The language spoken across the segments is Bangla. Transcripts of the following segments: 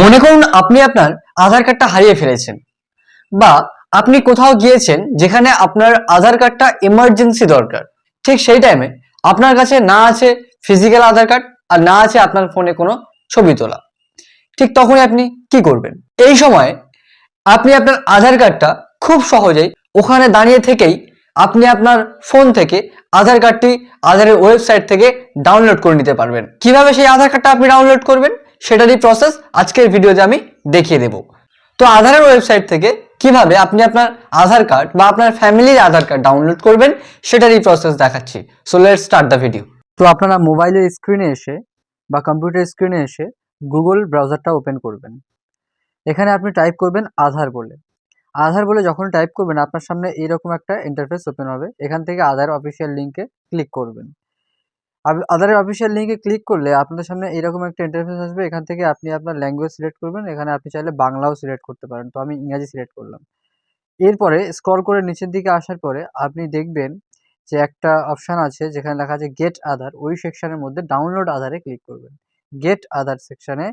মনে করুন আপনি আপনার আধার কার্ডটা হারিয়ে ফেলেছেন বা আপনি কোথাও গিয়েছেন যেখানে আপনার আধার কার্ডটা এমার্জেন্সি দরকার। ঠিক সেই টাইমে আপনার কাছে না আছে ফিজিক্যাল আধার কার্ড আর না আছে আপনার ফোনে কোনো ছবি তোলা। ঠিক তখনই আপনি কি করবেন? এই সময় আপনি আপনার আধার কার্ডটা খুব সহজেই ওখানে দাঁড়িয়ে থেকেই আপনি আপনার ফোন থেকে আধার কার্ডটি আধারের ওয়েবসাইট থেকে ডাউনলোড করে নিতে পারবেন। কীভাবে সেই আধার কার্ডটা আপনি ডাউনলোড করবেন? সেটারই প্রসেস আজকের ভিডিওতে আমি দেখিয়ে দেব। তো আধারের ওয়েবসাইট থেকে কীভাবে আপনি আপনার আধার কার্ড বা আপনার ফ্যামিলির আধার কার্ড ডাউনলোড করবেন, সেটারই প্রসেস দেখাচ্ছি। So let start the video তো আপনারা মোবাইলের স্ক্রিনে এসে বা কম্পিউটার স্ক্রিনে এসে গুগল ব্রাউজারটা ওপেন করবেন। এখানে আপনি টাইপ করবেন আধার বলে। আধার বলে যখন টাইপ করবেন, আপনার সামনে এইরকম একটা ইন্টারফেস ওপেন হবে। এখান থেকে আধার অফিসিয়াল লিঙ্কে ক্লিক করবেন। আধারের অফিসিয়াল লিঙ্কে ক্লিক করলে আপনাদের সামনে এরকম একটা ইন্টারফেস আসবে। এখান থেকে আপনি আপনার ল্যাঙ্গুয়েজ সিলেক্ট করবেন। এখানে আপনি চাইলে বাংলাও সিলেক্ট করতে পারেন। তো আমি ইংরাজি সিলেক্ট করলাম। এরপরে স্ক্রল করে নিচের দিকে আসার পরে আপনি দেখবেন যে একটা অপশান আছে যেখানে লেখা আছে গেট আধার ওই সেকশনের মধ্যে ডাউনলোড আধারে ক্লিক করবেন। গেট আধার সেকশানে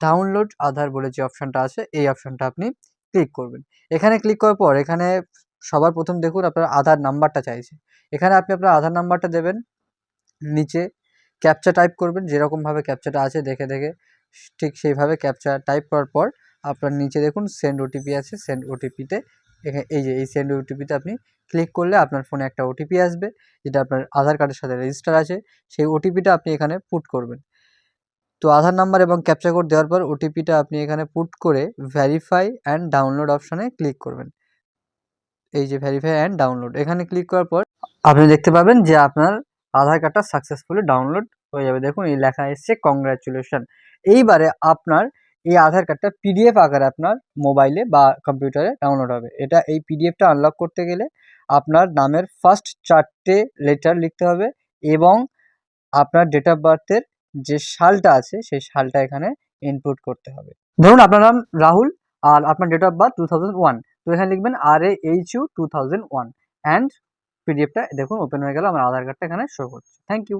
ডাউনলোড আধার বলে যে অপশানটা আছে, এই অপশানটা আপনি ক্লিক করবেন। এখানে ক্লিক করার পর এখানে সবার প্রথম দেখুন আপনার আধার নাম্বারটা চাইছে। এখানে আপনি আপনার আধার নাম্বারটা দেবেন, নিচে ক্যাপচা টাইপ করবেন, যেরকমভাবে ক্যাপচাটা আছে দেখে দেখে, ঠিক সেইভাবে ক্যাপচা টাইপ করার পর আপনার নিচে দেখুন সেন্ড ওটিপি আছে সেন্ড ওটিপিতে এই যে, এই সেন্ড ওটিপিতে আপনি ক্লিক করলে আপনার ফোনে একটা ওটিপি আসবে, যেটা আপনার আধার কার্ডের সাথে রেজিস্টার আছে, সেই ওটিপিটা আপনি এখানে পুট করবেন। তো আধার নাম্বার এবং ক্যাপচা কোড দেওয়ার পর ওটিপিটা আপনি এখানে পুট করে ভ্যারিফাই অ্যান্ড ডাউনলোড অপশানে ক্লিক করবেন। এই যে ভ্যারিফাই অ্যান্ড ডাউনলোড এখানে ক্লিক করার পর আপনি দেখতে পাবেন যে আপনার আধার কার্ডটা সাকসেসফুলি ডাউনলোড হয়ে যাবে। দেখুন, এই লেখা এসছে কংগ্রাচুলেশন এইবারে আপনার এই আধার কার্ডটা পিডিএফ আকারে আপনার মোবাইলে বা কম্পিউটারে ডাউনলোড হবে। এটা এই পিডিএফটা আনলক করতে গেলে আপনার নামের ফার্স্ট চারটে লেটার লিখতে হবে এবং আপনার ডেট অফ বার্থের যে সালটা আছে, সেই সালটা এখানে ইনপুট করতে হবে। ধরুন, আপনার নাম রাহুল আর আপনার date of birth two thousand one তো এখানে লিখবেন আর A H U two thousand one and পিডিএফটা দেখুন ওপেন হয়ে গেল, আমার আধার কার্ডটা এখানে শো করছে। Thank you